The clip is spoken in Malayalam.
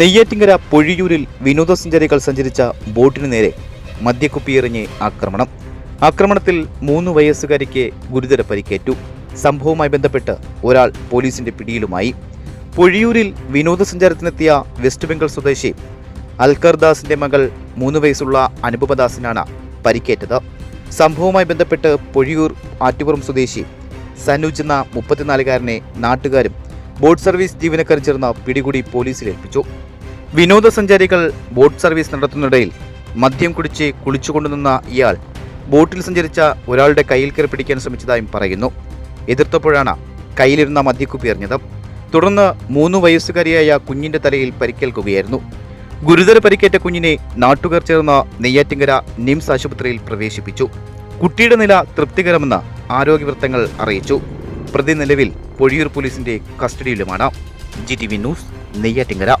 നെയ്യാറ്റിങ്കര പൊഴിയൂരിൽ വിനോദസഞ്ചാരികൾ സഞ്ചരിച്ച ബോട്ടിന് നേരെ മദ്യക്കുപ്പിയെറിഞ്ഞ് ആക്രമണം. ആക്രമണത്തിൽ മൂന്ന് വയസ്സുകാരിക്ക് ഗുരുതര പരിക്കേറ്റു. സംഭവവുമായി ബന്ധപ്പെട്ട് ഒരാൾ പോലീസിന്റെ പിടിയിലുമായി. പൊഴിയൂരിൽ വിനോദസഞ്ചാരത്തിനെത്തിയ വെസ്റ്റ് ബംഗാൾ സ്വദേശി അൽക്കർദാസിന്റെ മകൾ മൂന്ന് വയസ്സുള്ള അനുപമദാസിനാണ് പരിക്കേറ്റത്. സംഭവവുമായി ബന്ധപ്പെട്ട് പൊഴിയൂർ ആറ്റുപുറം സ്വദേശി സനുജ് എന്ന മുപ്പത്തിനാലുകാരനെ നാട്ടുകാരും ബോട്ട് സർവീസ് ജീവനക്കാർ ചേർന്ന പിടികൂടി പോലീസിൽ ഏൽപ്പിച്ചു. വിനോദസഞ്ചാരികൾ ബോട്ട് സർവീസ് നടത്തുന്നിടയിൽ മദ്യം കുടിച്ച് കുളിച്ചുകൊണ്ടുനിന്ന ഇയാൾ ബോട്ടിൽ സഞ്ചരിച്ച ഒരാളുടെ കയ്യിൽ കയറി പിടിക്കാൻ ശ്രമിച്ചതായും പറയുന്നു. എതിർത്തപ്പോഴാണ് കയ്യിലിരുന്ന മദ്യക്കുപ്പി എറിഞ്ഞത്. തുടർന്ന് മൂന്ന് വയസ്സുകാരിയായ കുഞ്ഞിന്റെ തലയിൽ പരിക്കേൽക്കുകയായിരുന്നു. ഗുരുതര പരിക്കേറ്റ കുഞ്ഞിനെ നാട്ടുകാർ ചേർന്ന് നെയ്യാറ്റിങ്കര നിംസ് ആശുപത്രിയിൽ പ്രവേശിപ്പിച്ചു. കുട്ടിയുടെ നില തൃപ്തികരമെന്ന് ആരോഗ്യവൃത്തങ്ങൾ അറിയിച്ചു. പ്രതി നിലവിൽ പൊഴിയൂർ പോലീസിന്റെ കസ്റ്റഡിയിലുമാണ്. G T V news Neyyattinkara.